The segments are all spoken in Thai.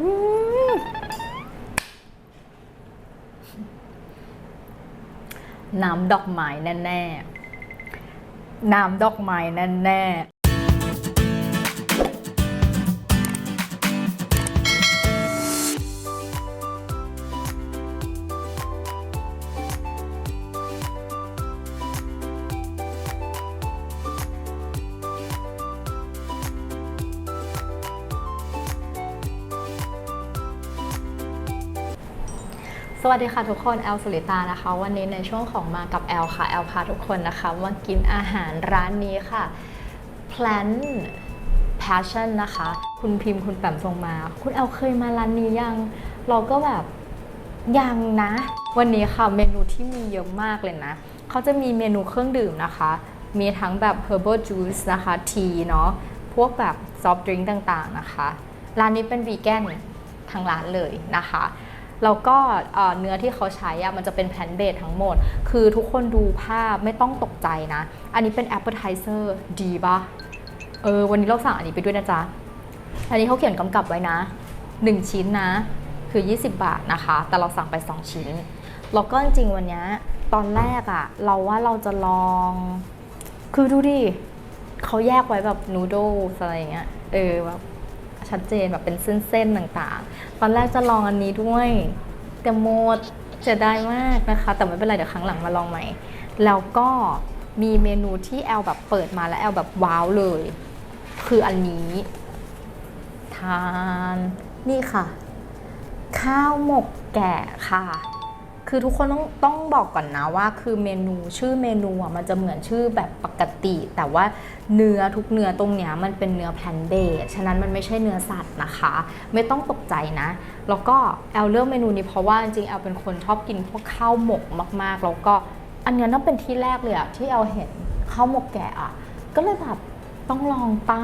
อืมน้ำดอกไม้แน่ๆ น้ำดอกไม้แน่ สวัสดีค่ะทุกคนแอลสุริตานะคะ วันนี้ในช่วงของมากับแอลค่ะแอลพาทุกคนนะคะมากินอาหารร้านนี้ค่ะ Plan Passion นะคะ คุณพิมพ์คุณแปมส่งมา คุณแอลเคยมาร้านนี้ยัง เราก็แบบยังนะ วันนี้ค่ะเมนูที่มีเยอะมากเลยนะ เขาจะมีเมนูเครื่องดื่มนะคะ มีทั้งแบบ herbal juice นะคะ ทีเนาะพวกแบบ soft drink ต่างๆนะคะ ร้านนี้เป็นวีแกนทางร้านเลยนะคะ แล้วก็เนื้อที่เขาใช้อะมันจะเป็นแพลนเบสทั้งหมด คือทุกคนดูภาพไม่ต้องตกใจนะ อันนี้เป็น appetizer ดีปะเออวันนี้เราสั่งอันนี้ไปด้วยนะจ๊ะ อันนี้เขาเขียนกำกับไว้นะ 1 ชิ้นนะ คือ 20 บาทนะคะ แต่เราสั่งไป 2 ชิ้น แล้วก็จริงวันนี้ตอนแรกอะเราว่าเราจะลอง คือดูดิเขาแยกไว้แบบนูโดอะไรอย่างเงี้ยเออแบบ ชัดเจนแบบเป็นเส้นๆต่างๆ ตอนแรกจะลองอันนี้ด้วยแต่หมดจะได้มากนะคะ แต่ไม่เป็นไรเดี๋ยวครั้งหลังมาลองใหม่ แล้วก็มีเมนูที่แอลแบบเปิดมาแล้วแอลแบบว้าวเลย คืออันนี้ ทาน นี่ค่ะ ข้าวหมกแกะค่ะ คือทุกคนต้องต้องบอกก่อนนะว่า คือเมนูชื่อเมนูอะมันจะเหมือนชื่อแบบปกติ แต่ว่าเนื้อทุกเนื้อตรงเนี้ยมันเป็นเนื้อแพลนเบสฉะนั้นมันไม่ใช่เนื้อสัตว์นะคะ ไม่ต้องตกใจนะ แล้วก็แอลเลือกเมนูนี้เพราะว่าจริงๆแอลเป็นคนชอบกินพวกข้าวหมกมากๆ แล้วก็อันนี้ต้องเป็นที่แรกเลยอะที่แอลเห็นข้าวหมกแกะอะก็เลยแบบต้องลองป้า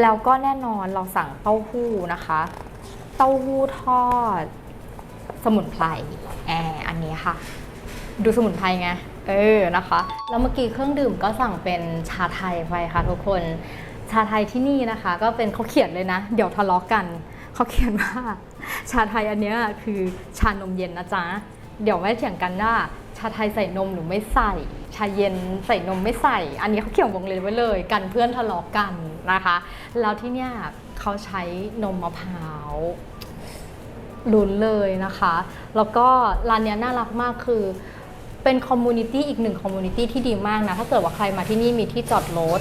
แล้วก็แน่นอนเราสั่งเต้าหู้นะคะ เต้าหู้ทอด สมุนไพรแอร ค่ะ ดูสมุนไพรไง เออนะคะ แล้วเมื่อกี้เครื่องดื่มก็สั่งเป็นชาไทยไปค่ะทุกคน ชาไทยที่นี่นะคะ ก็เป็นเขาเขียนเลยนะ เดี๋ยวทะเลาะกัน เขาเขียนว่า ชาไทยอันเนี้ยคือชานมเย็นนะจ๊ะ เดี๋ยวไม่เถียงกันว่าชาไทยใส่นมหรือไม่ใส่ ชาเย็นใส่นมไม่ใส่ อันนี้เขาเขียนวงเล็บไว้เลย กันเพื่อนทะเลาะกันนะคะ แล้วที่เนี่ยเขาใช้นมมะพร้าว ลุ้นเลยนะคะ แล้วก็ร้านเนี้ยน่ารักมากคือเป็นคอมมูนิตี้อีกหนึ่งคอมมูนิตี้ที่ดีมากนะ ถ้าเกิดว่าใครมาที่นี่มีที่จอดรถ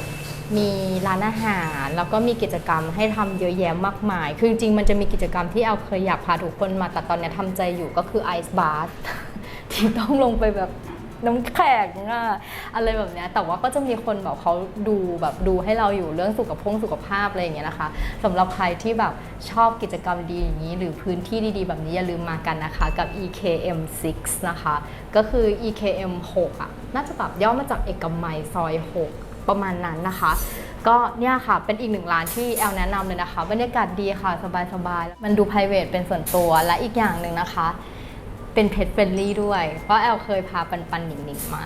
มีร้านอาหาร แล้วก็มีกิจกรรมให้ทำเยอะแยะมากมาย คือจริงมันจะมีกิจกรรมที่เอาเคยอยากพาทุกคนมาแต่ตอนนี้ยทำใจอยู่ก็คือไอซ์บาร์ที่ต้องลงไปแบบ น้ำแข็งอะอะไรแบบเนี้ยแต่ว่าก็จะมีคนแบบเขาดูแบบดูให้เราอยู่เรื่องสุขภาพสุขภาพอะไรอย่างเงี้ยนะคะสำหรับใครที่แบบชอบกิจกรรมดีอย่างนี้ หรือพื้นที่ดีๆ แบบนี้อย่าลืมมากันนะคะกับ EKM 6 นะคะ ก็คือ EKM 6อะน่าจะแบบย่อมาจากเอกมัยซอย 6 ประมาณนั้นนะคะก็เนี่ยค่ะ เป็นอีกหนึ่งร้านที่แอลแนะนำเลยนะคะ บรรยากาศดีค่ะ สบายๆ มันดู p r i v a t เป็นส่วนตัว และอีกอย่างหนึ่งนะคะ เป็นเพ t เฟรนลี่ด้วย เพราะแอลเคยพาปันปันหนิงหนิงมา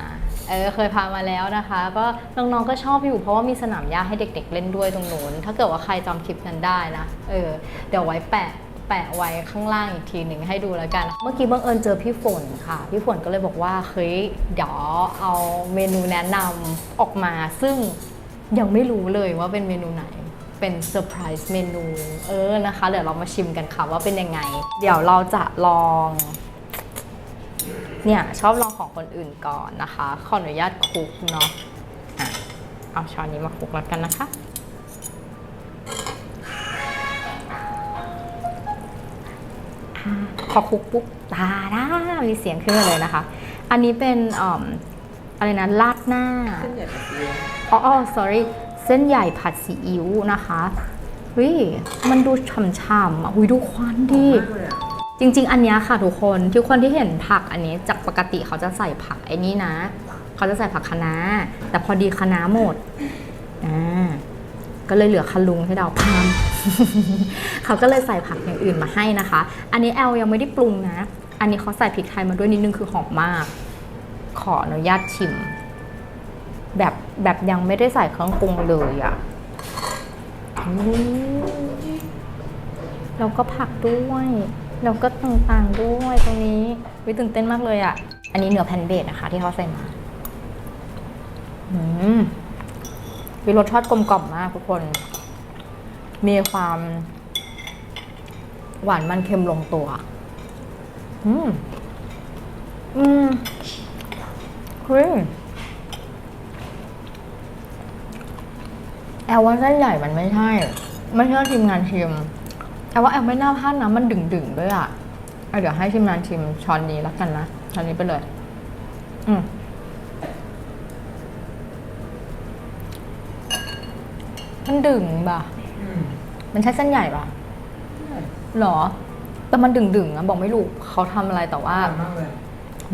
เออเคยพามาแล้วนะคะ ก็น้องๆก็ชอบอยู่เพราะว่ามีสนามหญ้าให้เด็ก ๆ เล่นด้วยตรงนู้นถ้าเกิดว่าใครจำคลิปนั้นได้นะ เออ เดี๋ยวไว้แปะแปะไว้ข้างล่างอีกทีหนึ่งให้ดูแล้วกัน เมื่อกี้บังเอิญเจอพี่ฝนค่ะ พี่ฝนก็เลยบอกว่าเฮ้ยเดี๋ยวเอาเมนูแนะนำออกมา ซึ่งยังไม่รู้เลยว่าเป็นเมนูไหนเป็นเซอร์ไพรส์เมนู เออนะคะ เดี๋ยวเรามาชิมกันค่ะว่าเป็นยังไง เดี๋ยวเราจะลอง เนี่ยชอบลองของคนอื่นก่อนนะคะ ขออนุญาตคลุกเนาะอะเอาช้อนนี้มาคลุกแล้วกันนะคะ พอคลุกปุ๊บตาด้ามีเสียงขึ้นมาเลยนะคะ อันนี้เป็นอ่อมอะไรนะลาดหน้าเส้นใหญ่แบบนี้อ๋ออ๋อ sorry เส้นใหญ่ผัดซีอิ๊วนะคะวิมันดูฉ่ำๆอะหุยดูควันดิมากเลยอะ จริง ๆ อันนี้ค่ะทุกคนทุกคนที่เห็นผักอันนี้จากปกติเขาจะใส่ผักไอ้นี้นะ เขาจะใส่ผักคะน้า แต่พอดีคะน้าหมดอ่าก็เลยเหลือคะลุงให้เราพามเขาก็เลยใส่ผักอย่างอื่นมาให้นะคะ อันนี้แอลยังไม่ได้ปรุงนะ อันนี้เขาใส่พริกไทยมาด้วยนิดนึงคือหอมมาก ขออนุญาตชิม แบบแบบยังไม่ได้ใส่เครื่องปรุงเลยอะ่ะแล้วก็ผักด้วย แล้วก็ต่างๆด้วยตรงนี้วิตื่นเต้นมากเลยอะ่ะ อันนี้เนื้อแพนเบดนะคะ ที่เขาใส่มาอืมมีรสชาติกลมกล่อมมากทุกคน มีความหวานมันเค็มลงตัว อืม อืมเฮ้ยแอลว่าเส้นใหญ่มันไม่ใช่ ไม่ใช่ทีมงานชิม แอลว่าแอลไม่น่าพลาดนะมันดึงๆด้วยอะอะเดี๋ยวให้ทีมงานชิมช้อนนี้แล้วกันนะช้อนนี้ไปเลย อืมมันดึงป่ะอืมมันใช่เส้นใหญ่ป่ะหรอ แต่มันดึงดึงๆอะบอกไม่รู้เขาทำอะไรแต่ว่าอร่อยมากเลย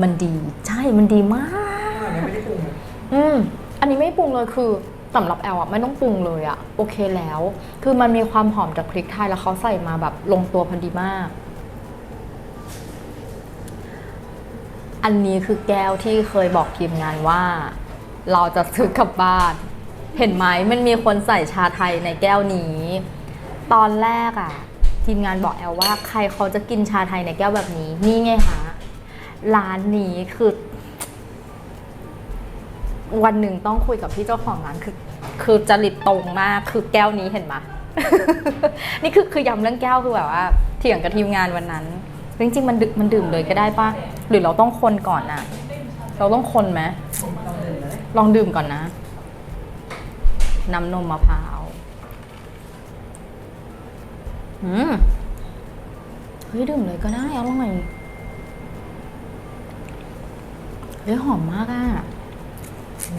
มันดี ใช่ มันดีมากอันนี้ไม่ได้ปรุงเลยอืม อันนี้ไม่ปรุงเลยคือ สำหรับแอลอะไม่ต้องปรุงเลยอะโอเคแล้ว คือมันมีความหอมจากพริกไทยแล้วเขาใส่มาแบบลงตัวพอดีมาก อันนี้คือแก้วที่เคยบอกทีมงานว่า เราจะซื้อกลับบ้าน เห็นไหมมันมีคนใส่ชาไทยในแก้วนี้ ตอนแรกอะทีมงานบอกแอลว่า ใครเขาจะกินชาไทยในแก้วแบบนี้ นี่ไงคะร้านนี้คือ วันหนึ่งต้องคุยกับพี่เจ้าของร้านคือ คือจริตตรงมากคือแก้วนี้เห็นไหม นี่คือคือย้ำเรื่องแก้วคือแบบว่าเถียงกับทีมงานวันนั้นจริงๆมันดึกมันดื่มเลยก็ได้ปะหรือเราต้องคนก่อนอะเราต้องคนไหมผมลองดื่มเลยลองดื่มก่อนนะ น้ำนมมะพร้าวอืมเฮ้ยดื่มเลยก็ได้อร่อยเฮ้ยหอมมากอะ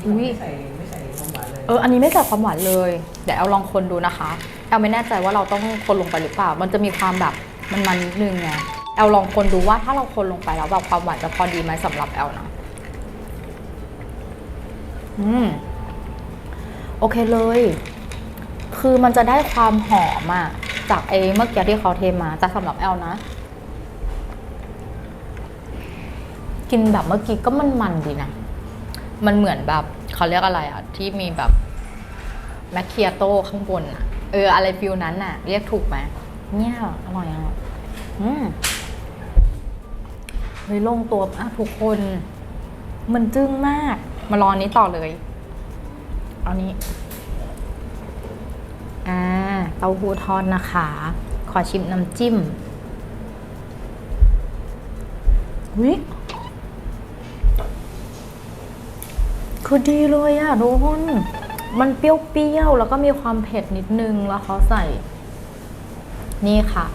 อุ๊ยไม่ใส่ไม่ใส่นมหวานเลยเอออันนี้ไม่ใส่ความหวานเลย เดี๋ยวเอาลองคนดูนะคะแอลไม่แน่ใจว่าเราต้องคนลงไปหรือเปล่า มันจะมีความแบบมันมันๆนิดนึงไงแอลลองคนดูว่าถ้าเราคนลงไปแล้วแบบความหวานจะพอดีไหมสำหรับแอลนะอืมโอเคเลย คือมันจะได้ความหอมอะจากไอ้เมื่อกี้ที่เขาเทมาแต่สำหรับแอลนะ กินแบบเมื่อกี้ก็มันมันๆดีนะ มันเหมือนแบบเขาเรียกอะไรอะที่มีแบบแมคเคียโต้ข้างบนอะเอออะไรฟิลนั้นอะเรียกถูกไหมเนี่ยอร่อยอะอืมเฮ้ยลงตัวอะทุกคน มันจึ้งมาก มารอนนี้ต่อเลย เอานี้ อ่า เต้าหู้ทอดนะคะ ขอชิมน้ำจิ้มวิ คือดีเลยอะทุกคนมันเปรี้ยวๆ แล้วก็มีความเผ็ดนิดนึง แล้วเขาใส่ นี่ค่ะ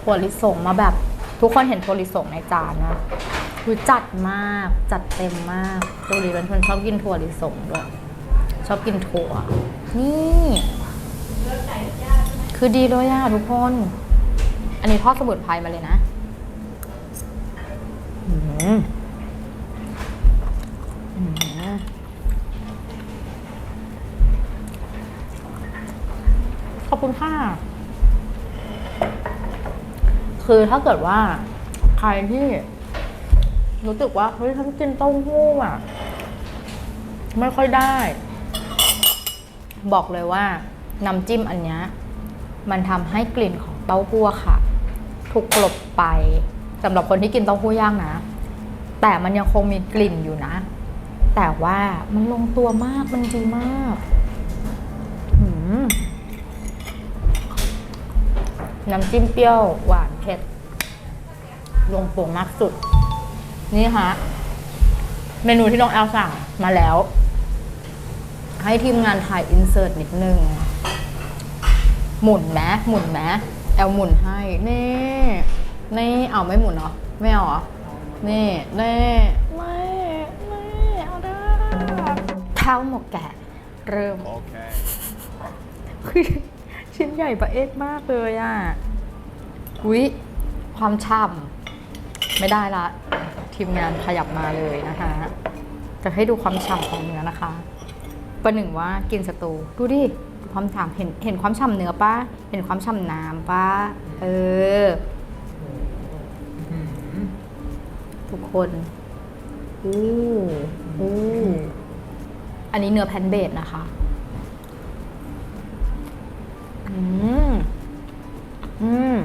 ถั่วลิสงมาแบบ ทุกคนเห็นถั่วลิสงในจานนะคือจัดมาก จัดเต็มมากตัวลีเป็นคนชอบกินถั่วลิสงด้วย ชอบกินถั่ว นี่ คือดีเลยอะทุกคน อันนี้ทอดสมุนไพรมาเลยนะ อืม คุณค่ะ คือถ้าเกิดว่า ใครที่ รู้สึกว่าเฮ้ยฉันกินเต้าหู้อะ ไม่ค่อยได้ บอกเลยว่าน้ำจิ้มอันนี้มันทำให้กลิ่นของเต้าหู้ค่ะ ถูกกลบไปสำหรับคนที่กินเต้าหู้ย่างนะ แต่มันยังคงมีกลิ่นอยู่นะ แต่ว่ามันลงตัวมากมันดีมากหืม น้ำจิ้มเปรี้ยว หวานเผ็ด ลงตัวมากสุด นี่ฮะ เมนูที่น้องแอลสั่งมาแล้ว ให้ทีมงานถ่ายอินเสิร์ตนิดนึง หมุนแมหมุนแมแอลหมุนให้ นี่ นี่เอาไม่หมุนเหรอ ไม่เอาเหรอ นี่ นี่ ไม่ ไม่ เอาได้ข้าวหมกแกะ เริ่ม Okay. ชิ้นใหญ่ประเอกมากเลยอะอุ้ยความฉ่ำไม่ได้ละ ทีมงานขยับมาเลยนะคะ จะให้ดูความฉ่ำของเนื้อนะคะประหนึ่งว่ากินสตูดูดิความฉ่ำเห็นเห็นความฉ่ำเนื้อป้าเห็นความฉ่ำน้ำป้าเออทุกคนอู้อู้อันนี้เนื้อแพนเบดนะคะ อืม อืม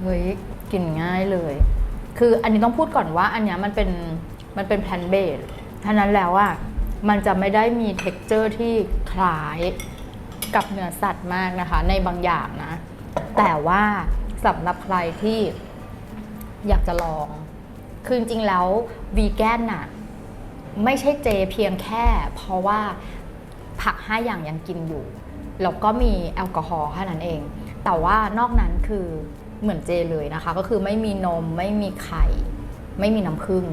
เฮ้ย กินง่ายเลย คืออันนี้ต้องพูดก่อนว่า อันนี้มันเป็น มันเป็นแพนเบสท่านั้นแล้วอะมันจะไม่ได้มีเท็กเจอร์ที่คล้ายกับเนื้อสัตว์มากนะคะ ในบางอย่างนะ แต่ว่าสำหรับใครที่อยากจะลอง คือจริงๆแล้ววีแกนน่ะ ไม่ใช่เจเพียงแค่ เพราะว่าผักห้าอย่างยังกินอยู่แล้วก็มีแอลกอฮอล์แค่นั้นเอง แต่ว่านอกนั้นคือเหมือนเจเลยนะคะ ก็คือไม่มีนมไม่มีไข่ ไม่มีน้ำผึ้ง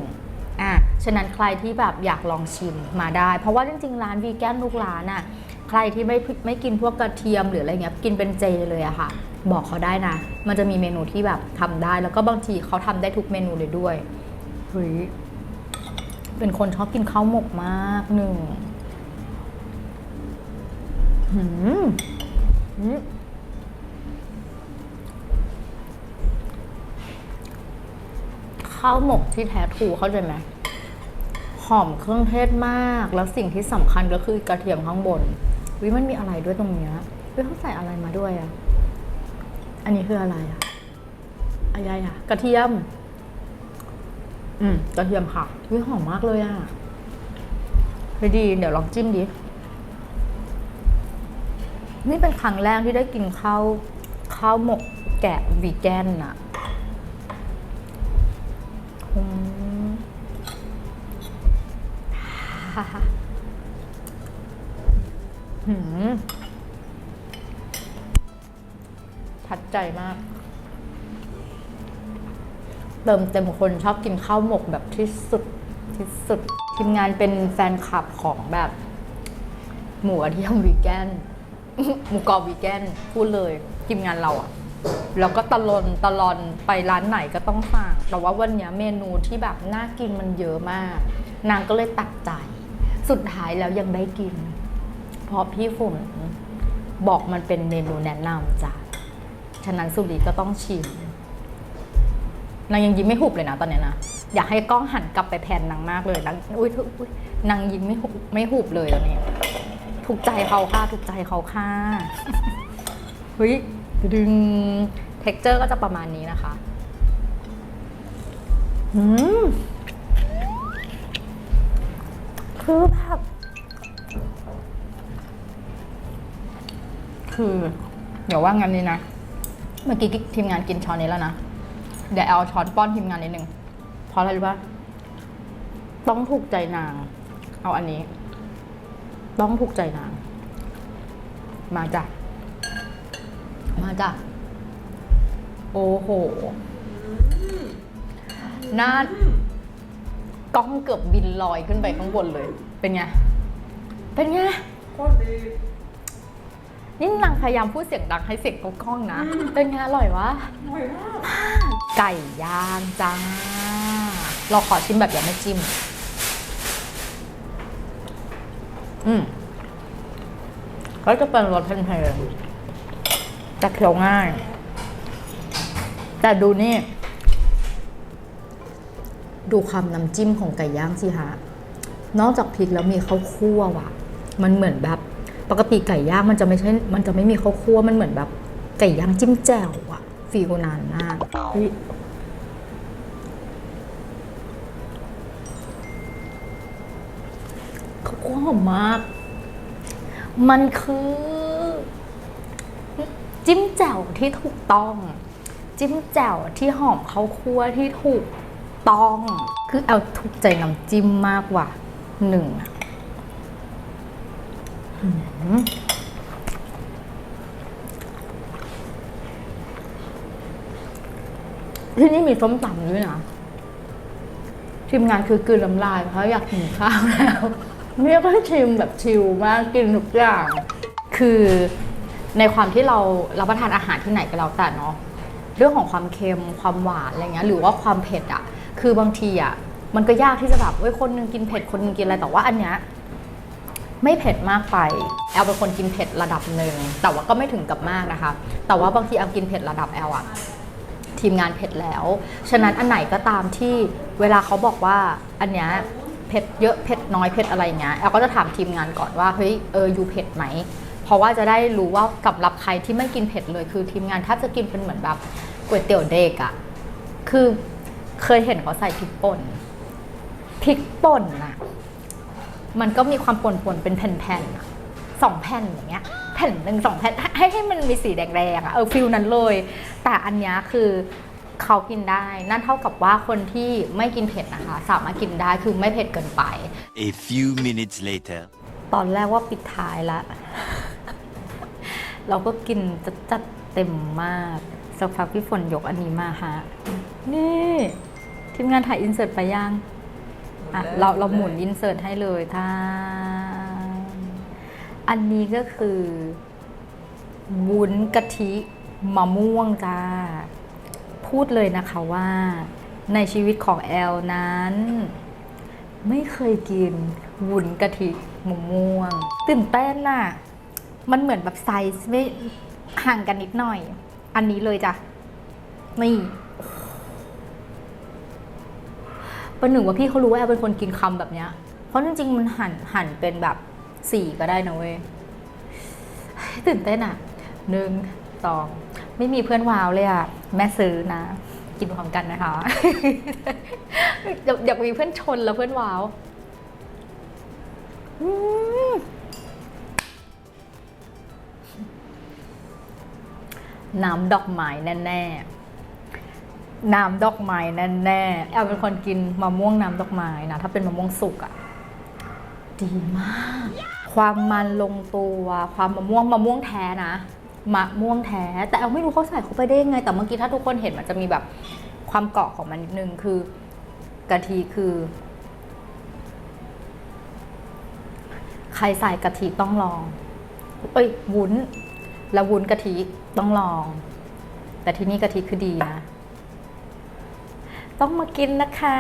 อะฉะนั้นใครที่แบบอยากลองชิมมาได้ เพราะว่าจริงๆ ร้านวีแกนทุกร้านอะใครที่ไม่ไม่กินพวกกระเทียมหรืออะไรเงี้ยกินเป็นเจเลยอะค่ะ บอกเขาได้นะ มันจะมีเมนูที่แบบทำได้ แล้วก็บางทีเขาทำได้ทุกเมนูเลยด้วยเฮ้ย เป็นคนชอบกินข้าวหมกมากหนึ่งหืมข้าวหมกที่แท้ทูเข้าใจไหมหอมเครื่องเทศมาก แล้วสิ่งที่สำคัญก็คือกระเทียมข้างบนวิมันมีอะไรด้วยตรงเนี้ยวิเขาใส่อะไรมาด้วยอะอันนี้คืออะไรอะอะไรอะกระเทียม อืมกระเทียมค่ะวิหอมมากเลยอะไปดี เดี๋ยวลองจิ้มดิ นี่เป็นครั้งแรกที่ได้กินข้าวข้าวหมกแกะวีแกนอะอืมฮ่าฮ่าหืมทัดใจมาก เติมเต็มคนชอบกินข้าวหมกแบบที่สุดที่สุดทีมงานเป็นแฟนคลับของแบบ หมูกระเทียมวีแกนหมูกรอบวีแกนพูดเลยทีมงานเราอะแล้วก็ตะลอนตะลอนไปร้านไหนก็ต้องสั่งแต่ว่าวันนี้เมนูที่แบบน่ากินมันเยอะมาก นางก็เลยตัดใจ สุดท้ายแล้วยังได้กิน เพราะพี่ฝนบอกมันเป็นเมนูแนะนำจ้ะฉะนั้นสุรีก็ต้องชิม นางยังยิ้มไม่หุบเลยนะตอนเนี้ยนะ อยากให้กล้องหันกลับไปแพนนางมากเลยนางอุ้ยทุอุ๊ยนางยิ้มไม่หุบไม่หุบเลยตอนนี้ ถูกใจเขาค่ะถูกใจเขาค่ะ เฮ้ยดึงเท็กเจอร์ก็จะประมาณนี้นะคะอืมคือแบบคือ เดี๋ยวว่างั้นนี่นะ เมื่อกี้ทีมงานกินช้อนนี้แล้วนะ เดี๋ยวเอาช้อนป้อนทีมงานนิดนึงเพราะอะไรรู้ปะต้องถูกใจนาง เอาอันนี้ ต้องถูกใจนาง มาจ้ะมาจ้ะโอ้โหหน้ากล้องเกือบบินลอยขึ้นไปข้างบนเลย เป็นไง เป็นไงโคตรดี นี่นางพยายามพูดเสียงดังให้เสียงกล้องๆนะ เป็นไงอร่อยวะอร่อยมากไก่ย่างจ้า เราขอชิมแบบยังไม่จิ้ม อืมก็จะเป็นรสเพลนๆแต่เคี้ยวง่าย แต่ดูนี่ ดูความน้ำจิ้มของไก่ย่างสิฮะ นอกจากพริกแล้วมีข้าวคั่วว่ะ มันเหมือนแบบ ปกติไก่ย่างมันจะไม่ใช่ มันจะไม่มีข้าวคั่วมันเหมือนแบบ ไก่ย่างจิ้มแจ่วอะฟีลนานมากเฮ้ยข้าวคั่วหอมมาก มันคือ จิ้มแจ่วที่ถูกต้อง จิ้มแจ่วที่หอมข้าวคั่วที่ถูกต้อง คือเอาถูกใจน้ำจิ้มมากกว่าหนึ่งอะหืม ที่นี่มีส้มตำด้วยนะทีมงานคือกืนน้ำลายเพราะอยากกินข้าวแล้วเนี่ยก็ชิมแบบชิลมากกินทุกอย่าง คือในความที่เรารับประทานอาหารที่ไหนก็แล้วแต่เนาะเรื่องของความเค็มความหวานอะไรเงี้ยหรือว่าความเผ็ดอะ่ะคือบางทีอะ่ะมันก็ยากที่จะแบบเว้ยคนหนึงกินเผ็ดคนหนึงกินอะไรแต่ว่าอันเนี้ย ไม่เผ็ดมากไป แอลเป็นคนกินเผ็ดระดับหนึ่ง แต่ว่าก็ไม่ถึงกับมากนะคะ แต่ว่าบางทีแอลกินเผ็ดระดับแอลอะทีมงานเผ็ดแล้ว ฉะนั้นอันไหนก็ตามที่เวลาเขาบอกว่าอันเนี้ยเผ็ดเยอะเผ็ดน้อยเผ็ดอะไรเงี้ยแอลก็จะถามทีมงานก่อนว่าเฮ้ยเออยูเผ็ดไหมเพราะว่าจะได้รู้ว่าสำหรับใครที่ไม่กินเผ็ดเลยคือทีมงานถ้าจะกินเป็นเหมือนแบบก๋วยเตี๋ยวเด็กอะคือเคยเห็นเขาใส่พริกป่นพริกป่นน่ะ มันก็มีความป่นๆเป็นแผ่นๆอะสองแผ่นอย่างเงี้ยแผ่นหนึ่งสองแผ่นให้ให้มันมีสีแดงๆอะเออฟิลนั้นเลย แต่อันเนี้ยคือเขากินได้ นั่นเท่ากับว่าคนที่ไม่กินเผ็ดนะคะ สามารถกินได้คือไม่เผ็ดเกินไป A few minutes later. ตอนแรกว่าปิดท้ายละ เราก็กินจัดจัดเต็มมากสักพักพี่ฝนยกอันนี้มาฮะนี่ทีมงานถ่ายอินเสิร์ตไปยัง อะเราเราหมุนอินเสิร์ตให้เลยท่าอันนี้ก็คือวุ้นกะทิมะม่วงจ้า พูดเลยนะคะว่า ในชีวิตของแอลนั้น ไม่เคยกินวุ้นกะทิมะม่วง ตื่นเต้นน่ะ มันเหมือนแบบไซส์ไม่ห่างกันนิดหน่อย อันนี้เลยจ้ะ นี่ ประหนึ่งว่าพี่เขารู้ว่าแอลเป็นคนกินคำแบบเนี้ย เพราะจริงๆมันหั่นหั่นเป็นแบบสี่ก็ได้นะเว้ยตื่นเต้นอะหนึ่งสองไม่มีเพื่อนว้าวเลยอะแม่ซื้อนะ กินพร้อมกันนะคะอยากอยากมีเพื่อนชนแล้วเพื่อนว้าวน้ำดอกไม้แน่ ๆ น้ำดอกไม้แน่ๆแอลเป็นคนกินมะม่วงน้ำดอกไม้นะถ้าเป็นมะม่วงสุกอะดีมาก ความมันลงตัว ความมะม่วงมะม่วงแท้นะมะม่วงแท้ แต่เอาไม่รู้เขาใส่เข้าไปได้ยังไง แต่เมื่อกี้ถ้าทุกคนเห็นมันจะมีแบบความเกาะของมันนิดนึงคือกะทิคือ ใครใส่กะทิต้องลอง เอ้ยวุ้น แล้ววุ้นกะทิต้องลอง แต่ที่นี่กะทิคือดีนะ ต้องมากินนะคะ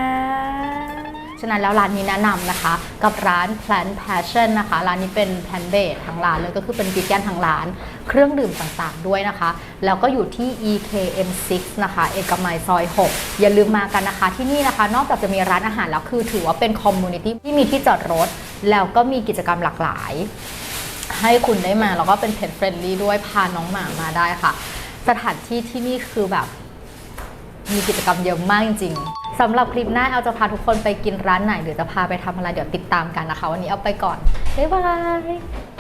ฉะนั้นแล้วร้านนี้แนะนำนะคะ กับร้าน Plant Passion นะคะ ร้านนี้เป็น plant based ทางร้านเลยก็คือเป็นวีแกนทางร้าน เครื่องดื่มต่างๆด้วยนะคะ แล้วก็อยู่ที่ EKM6 นะคะ เอกมัยซอย 6 อย่าลืมมากันนะคะ ที่นี่นะคะ นอกจากจะมีร้านอาหารแล้วคือถือว่าเป็นคอมมูนิตี้ที่มีที่จอดรถ แล้วก็มีกิจกรรมหลากหลาย ให้คุณได้มาแล้วก็เป็น pet friendly ด้วยพาน้องหมามาได้ค่ะ สถานที่ที่นี่คือแบบ มีกิจกรรมเยอะมากจริงๆสำหรับคลิปหน้าเอาจะพาทุกคนไปกินร้านไหนหรือจะพาไปทำอะไรเดี๋ยวติดตามกันนะคะ วันนี้เอาไปก่อนบ๊ายบาย